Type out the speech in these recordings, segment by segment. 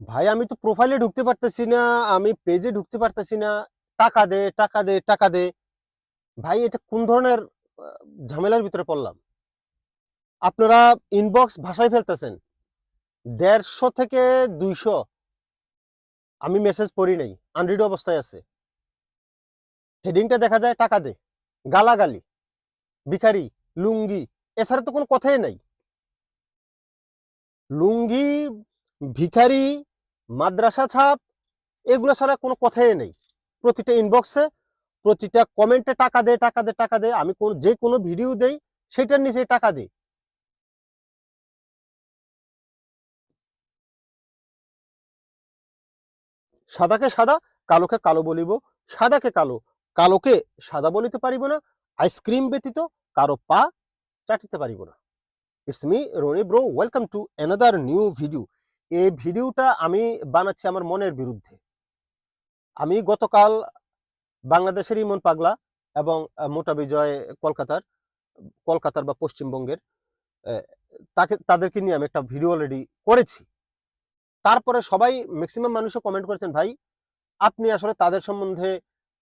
ভাই, আমি তো প্রোফাইলে ঢুকতে পারতেছি না, আমি পেজে ঢুকতে পারতেছি না। টাকা দে টাকা দে টাকা দে। ভাই, এটা কোন ধরনের ঝামেলার ভিতরে পড়লাম? আপনারা ইনবক্স ভাষায় ফেলতেছেন। দেড়শো থেকে দুইশো। আমি মেসেজ পড়ি নাই আনরিড অবস্থায় আছে। হেডিংটা দেখা যায়, টাকা দে। গালাগালি, ভিখারি, লুঙ্গি, এছাড়া তো কোনো কথাই নাই। লুঙ্গি, ভিখারি মাদ্রাসা ছাপ, এগুলো ছাড়া কোনো কথাই নেই। প্রতিটা ইনবক্সে প্রতিটা কমেন্টে টাকা দেয় টাকা দেয় টাকা দেয় আমি কোন, যে কোনো ভিডিও দেই, সেটার নিচে টাকা দে। সাদাকে সাদা, কালোকে কালো বলিব। সাদাকে কালো, কালোকে সাদা বলিতে পারিব না। আইসক্রিম ব্যতীত কারও পা চাটিতে পারিব না। It's me Rony bro welcome to another new video এই ভিডিওটা আমি বানাচ্ছি আমার মনের বিরুদ্ধে। আমি গতকাল বাংলাদেশের ইমন পাগলা এবং মোটা বিজয় কলকাতার কলকাতার বা পশ্চিমবঙ্গের তাকে, তাদেরকে নিয়ে আমি একটা ভিডিও অলরেডি করেছি। তারপরে সবাই ম্যাক্সিমাম মানুষও কমেন্ট করেছেন, ভাই, আপনি আসলে তাদের সম্বন্ধে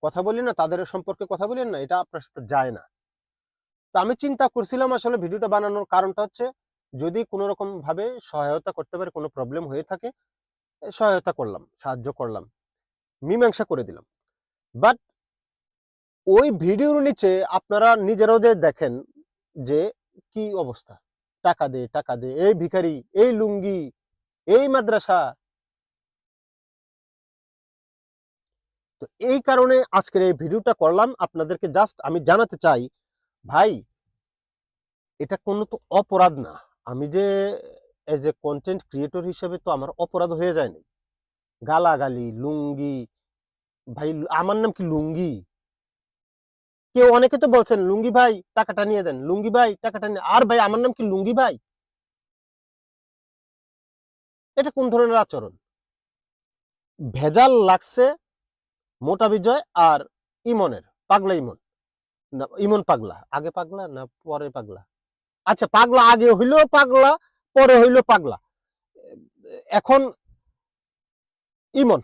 কথা বলেন না, তাদের সম্পর্কে কথা বলেন না, এটা আপনার সাথে যায় না। তো আমি চিন্তা করছিলাম আসলে ভিডিওটা বানানোর কারণটা হচ্ছে যদি কোনো রকম ভাবে সহায়তা করতে পারে, কোনো প্রবলেম হয়ে থাকে সহায়তা করলাম, সাহায্য করলাম, মীমাংসা করে দিলাম। বাট ওই ভিডিওর নিচে আপনারা নিজেরাও যে দেখেন যে কি অবস্থা? টাকা দে টাকা দে, এই ভিখারি, এই লুঙ্গি, এই মাদ্রাসা। তো এই কারণে আজকের এই ভিডিওটা করলাম। আপনাদেরকে জাস্ট আমি জানাতে চাই, ভাই, এটা কোনো তো অপরাধ না। যে এজ এ কন্টেন্ট ক্রিয়েটর হিসেবে তো আমার অপরাধ হয়ে যায়নি গালাগালি, লুঙ্গি, ভাই, আমার নাম কি লুঙ্গি? কেউ অনেকে তো বলছেন, লুঙ্গি ভাই, টাকাটা নিয়ে দেন। লুঙ্গি ভাই, টাকাটা নিয়ে আর ভাই, আমার নাম কি লুঙ্গি ভাই? এটা কোন ধরনের আচরণ? ভেজাল লাগছে, মোটা বিজয় আর ইমনের, পাগলা ইমন। না, ইমন পাগলা। আগে পাগলা, না পরে পাগলা? আচ্ছা পাগলা আগে হইল পাগলা, পরে হইল পাগলা। এখন ইমন,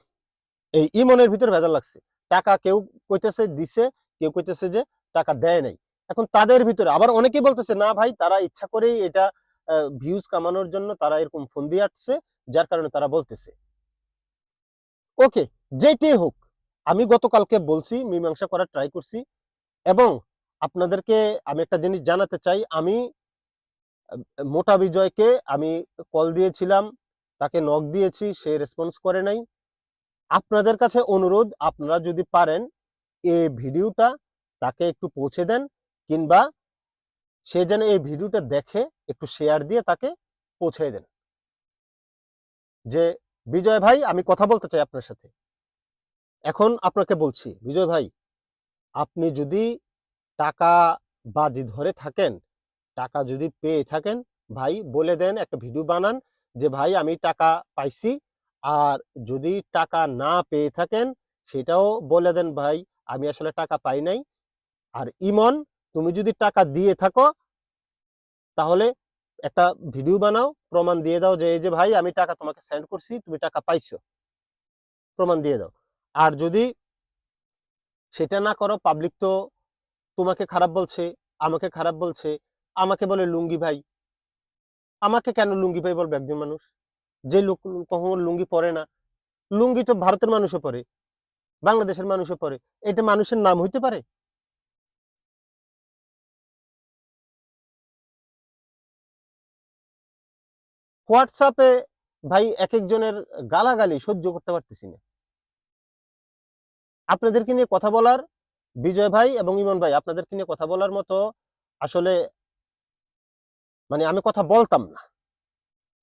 এই ইমনের ভিতরে ভেজাল লাগছে। টাকা কেউ কইতেছে, দিছে, কেউ কইতেছে যে টাকা দেয় নাই। এখন তাদের ভিতরে, আবার অনেকেই বলতেছে, না ভাই, তারা ইচ্ছা করেই এটা ভিউজ কামানোর জন্য তারা এরকম ফোন দিয়ে আসছে, যার কারণে তারা বলতেছে। ওকে যেটাই হোক, আমি গতকালকে বলছি, মীমাংসা করার ট্রাই করছি, এবং আপনাদেরকে আমি একটা জিনিস জানাতে চাই, আমি মোটা বিজয়কে আমি কল দিয়েছিলাম, তাকে নক দিয়েছি, সে রেসপন্স করে নাই। আপনাদের কাছে অনুরোধ, আপনারা যদি পারেন এই ভিডিওটা তাকে একটু পৌঁছে দেন, কিংবা সে যেন এই ভিডিওটা দেখে, একটু শেয়ার দিয়ে তাকে পৌঁছে দেন। যে, বিজয় ভাই, আমি কথা বলতে চাই আপনার সাথে। এখন আপনাকে বলছি, বিজয় ভাই, আপনি যদি টাকা বাজি ধরে থাকেন টাকা যদি পেয়ে থাকেন, ভাই বলে দেন, একটা ভিডিও বানান যে, ভাই আমি টাকা পাইছি। আর যদি টাকা না পেয়ে থাকেন, সেটাও বলে দেন, ভাই আমি আসলে টাকা পাই নাই। আর ইমন, তুমি যদি টাকা দিয়ে থাকো, তাহলে একটা ভিডিও বানাও, প্রমাণ দিয়ে দাও যে, এই যে ভাই আমি টাকা তোমাকে সেন্ড করছি, তুমি টাকা পাইছো। প্রমাণ দিয়ে দাও। আর যদি সেটা না করো পাবলিক তো তোমাকে খারাপ বলছে, আমাকে খারাপ বলছে আমাকে বলে, লুঙ্গি ভাই। আমাকে কেন লুঙ্গি ভাই বলবে একজন মানুষ? যে লোক কখনো লুঙ্গি পরে না। লুঙ্গি তো ভারতের মানুষও পরে, বাংলাদেশের মানুষও পরে। এটা মানুষের নাম হইতে পারে? হোয়াটসঅ্যাপে ভাই এক একজনের গালাগালি সহ্য করতে পারতেছি না। আপনাদেরকে নিয়ে কথা বলার বিজয় ভাই এবং ইমন ভাই, আপনাদেরকে নিয়ে কথা বলার মতো আসলে মানে আমি কথা বলতাম না।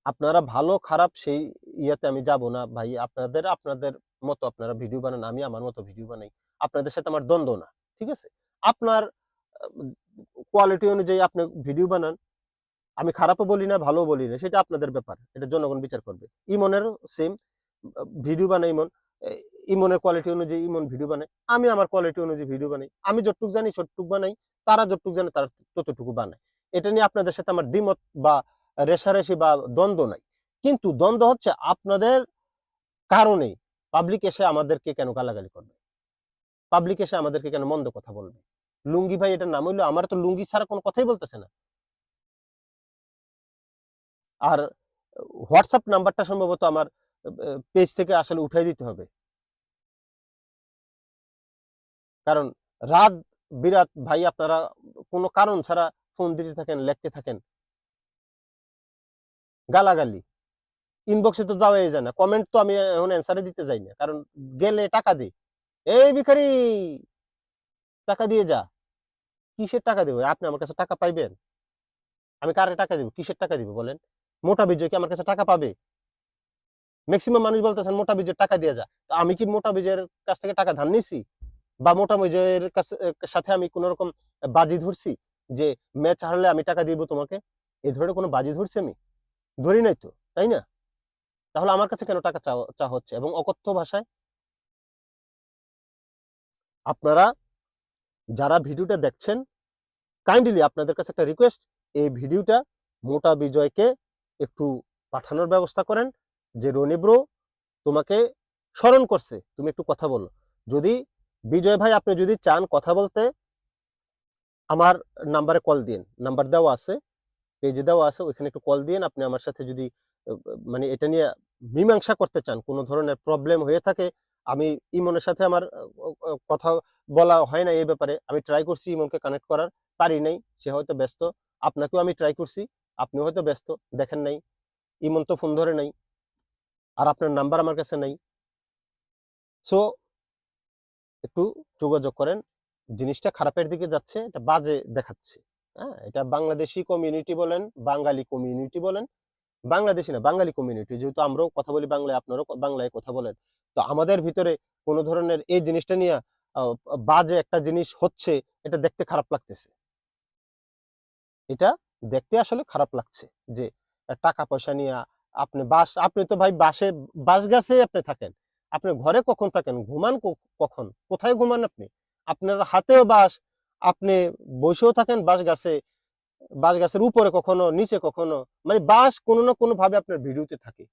আপনারা ভালো, খারাপ সেই ইয়াতে আমি যাব না। ভাই, আপনাদের আপনাদের মতো আপনারা ভিডিও বানান, আমি আমার মতো ভিডিও বানাই। আপনাদের সাথে আমার দ্বন্দ্ব না, ঠিক আছে? আপনার কোয়ালিটি অনুযায়ী আপনি ভিডিও বানান। আমি খারাপও বলি না ভালো বলি না, সেটা আপনাদের ব্যাপার, এটা জনগণ বিচার করবে। ইমনের সেম ভিডিও বানাই ইমন ইমনের কোয়ালিটি অনুযায়ী ইমন ভিডিও বানাই আমি আমার কোয়ালিটি অনুযায়ী ভিডিও বানাই। আমি যতটুকু জানি ততটুকু বানাই। তারা যতটুকু জানে, তারা ততটুকু বানায়। এটা নিয়ে আপনাদের সাথে আমার দ্বিমত বা রেশারেশি বা দ্বন্দ্ব নাই। কিন্তু দ্বন্দ্ব হচ্ছে আপনাদের কারণেই পাবলিক এসে আমাদেরকে কেন গালাগালি করবে? পাবলিক এসে আমাদেরকে কেন মন্দ কথা বলবে? লুঙ্গি ভাই এটার নাম হইল, আমার তো লুঙ্গি ছাড়া কোনো কথাই বলতেছে না। আর হোয়াটসঅ্যাপ নাম্বারটা সম্ভবত আমার পেজ থেকে আসলে উঠাই দিতে হবে। কারণ রাত বিরাত ভাই আপনারা কোনো কারণ ছাড়া ফোন দিতে থাকেন, লিখতে থাকেন। গালাগালি। ইনবক্সে তো যাওয়াই যায় না। কমেন্ট তো আমি এখন অ্যান্সারে দিতে যাই না। কারণ গেলে টাকা দিই এই ভিখারি, টাকা দিয়ে যা। কিসের টাকা দেবো? আপনি আমার কাছে টাকা পাইবেন? আমি কারে টাকা দিব? কিসের টাকা দিব বলেন? মোটা বিজয় কি আমার কাছে টাকা পাবে? ম্যাক্সিমাম মানুষ বলতেছেন, মোটা বিজয়ের টাকা দিয়ে যা। তো আমি কি মোটা বিজয়ের কাছ থেকে টাকা ধার নিছি? বা মোটা বিজয়ের কাছে, সাথে আমি কোন রকম বাজি ধরছি? যে ম্যাচ হারলে আমি টাকা দিব তোমাকে এই ধরনের কোনো বাজি ধরছি আমি? ধরি নাই তো, তাই না? তাহলে আমার কাছে কেন টাকা চা হচ্ছে এবং অকথ্য ভাষায়? আপনারা যারা ভিডিওটা দেখছেন কাইন্ডলি আপনাদের কাছে একটা রিকোয়েস্ট এই ভিডিওটা মোটা বিজয়কে একটু পাঠানোর ব্যবস্থা করেন যে, রনি ব্রো তোমাকে স্মরণ করছে, তুমি একটু কথা বলো। যদি বিজয় ভাই, আপনি যদি চান কথা বলতে আমার নাম্বারে কল দিন নাম্বার দেওয়া আছে পেজে দেওয়া আছে, ওইখানে একটু কল দিন আপনি আমার সাথে যদি মানে এটা নিয়ে মীমাংসা করতে চান, কোনো ধরনের প্রবলেম হয়ে থাকে, আমি ইমনের সাথে আমার কথা বলা হয় না এই ব্যাপারে। আমি ট্রাই করছি ইমনকে কানেক্ট করার, পারি নাই, সে হয়তো ব্যস্ত। আপনাকেও আমি ট্রাই করছি, আপনিও হয়তো ব্যস্ত, দেখেন নাই। ইমন তো ফোন ধরে নাই, আর আপনার নাম্বার আমার কাছে নাই। সো একটু যোগাযোগ করেন জিনিসটা খারাপের দিকে যাচ্ছে, এটা বাজে দেখাচ্ছে। হ্যাঁ এটা বাংলাদেশি কমিউনিটি বলেন, বাঙালি কমিউনিটি বলেন, বাংলাদেশি না, বাঙালি কমিউনিটি যেহেতু আমরাও কথা বলি বাংলায়, আপনারাও বাংলায় কথা বলেন। তো আমাদের ভিতরে কোনো ধরনের এই জিনিসটা নিয়ে বাজে একটা জিনিস হচ্ছে, এটা দেখতে খারাপ লাগতেছে। এটা দেখতে আসলে খারাপ লাগছে যে, টাকা পয়সা নিয়ে আপনি বাস, আপনি তো ভাই বাসে, বাস গাছে আপনি থাকেন। আপনি ঘরে কখন থাকেন? ঘুমান কখন? কোথায় ঘুমান আপনি? আপনার হাতেও বাস আপনি বসেও থাকেন বাস গাছে বাস গাছের উপরে কখনো, নিচে কখনো মানে বাস কোনো না কোনো ভাবে আপনার ভিডিওতে থাকে।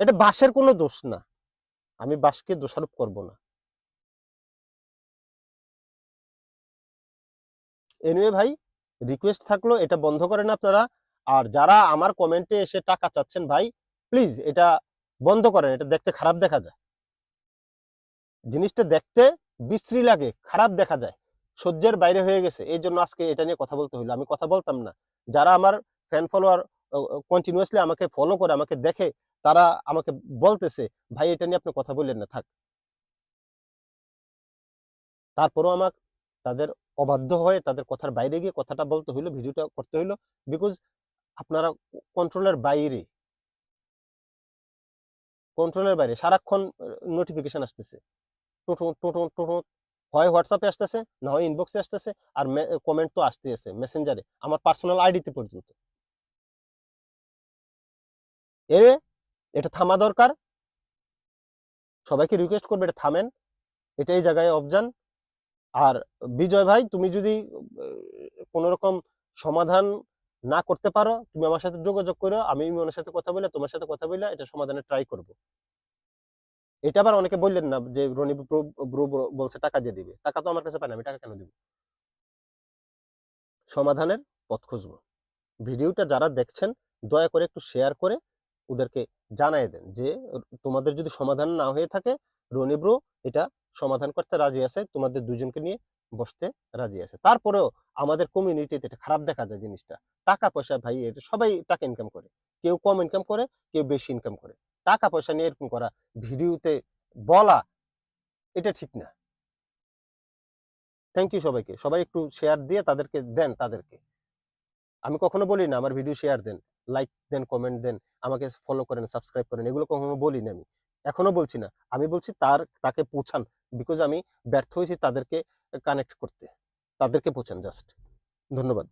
এটা বাসের কোনো দোষ না। আমি বাসকে দোষারোপ করব না। এনিওয়ে ভাই রিকোয়েস্ট থাকল, এটা বন্ধ করেন আপনারা। আর যারা আমার কমেন্টে এসে টাকা চাচ্ছেন ভাই প্লিজ এটা বন্ধ করেন, এটা দেখতে খারাপ দেখা যায়। জিনিসটা দেখতে বিশ্রী লাগে, খারাপ দেখা যায়, সহ্যের বাইরে হয়ে গেছে। এই জন্য আজকে এটা নিয়ে কথা বলতে হইল। আমি কথা বলতাম না। যারা আমার ফ্যান ফলোয়ার কন্টিনিউয়াসলি আমাকে ফলো করে, আমাকে দেখে, তারা আমাকে বলতেছে, ভাই, এটা নিয়ে আপনি কথা বললেন না, থাক। তারপরও আমার তাদের অবাধ্য হয়ে, তাদের কথার বাইরে গিয়ে কথাটা বলতে হইল, ভিডিওটা করতে হইল বিকজ আপনারা কন্ট্রোলের বাইরে। কন্ট্রোলের বাইরে, সারাক্ষণ নোটিফিকেশন আসতেছে। টোটো টোটো টোটো হয় হোয়াটসঅ্যাপে আসতেছে, না হয় ইনবক্সে আসতেছে, আর কমেন্ট তো আসতেছে মেসেঞ্জারে আমার পার্সোনাল আইডিতে পর্যন্ত। এ, এটা থামা দরকার। সবাইকে রিকোয়েস্ট করবে, এটা থামেন। এটা এই জায়গায় অবজান আর বিজয় ভাই, তুমি যদি কোন রকম সমাধান না করতে পারো, তুমি আমার সাথে যোগাযোগ করো, আমি ইমনের সাথে কথা বলে, তোমার সাথে কথা বলে, এটা সমাধানে ট্রাই করব। এটা আবার অনেকে বললেন না যে রনি ব্রো বলছে টাকা দিয়ে দিবে। টাকা তো আমার কাছে পাই না, আমি টাকা কেন দিব? সমাধানের পথ খুঁজবো। ভিডিওটা যারা দেখছেন, দয়া করে একটু শেয়ার করে ওদেরকে জানাই দেন যে, তোমাদের যদি সমাধান না হয়ে থাকে, রনি ব্রো এটা সমাধান করতে রাজি আছে, তোমাদের দুজনকে নিয়ে বসতে রাজি আছে। তারপরেও আমাদের কমিউনিটিতে এটা খারাপ দেখা যায় জিনিসটা। টাকা পয়সা ভাই, এটা সবাই টাকা ইনকাম করে। কেউ কম ইনকাম করে, কেউ বেশি ইনকাম করে। টাকা পয়সা নিয়ে এরকম করা, ভিডিওতে বলা, এটা ঠিক না। থ্যাংক ইউ সবাইকে। সবাই একটু শেয়ার দিয়ে তাদেরকে দেন, তাদেরকে। আমি কখনো বলি না, আমার ভিডিও শেয়ার দেন লাইক দেন কমেন্ট দেন, আমাকে ফলো করেন সাবস্ক্রাইব করেন, এগুলো কখনো বলি না আমি। এখনও বলছি না, আমি বলছি তার, তাকে পৌঁছান বিকজ আমি ব্যর্থ হয়েছি তাদেরকে কানেক্ট করতে। তাদেরকে পৌঁছান জাস্ট ধন্যবাদ।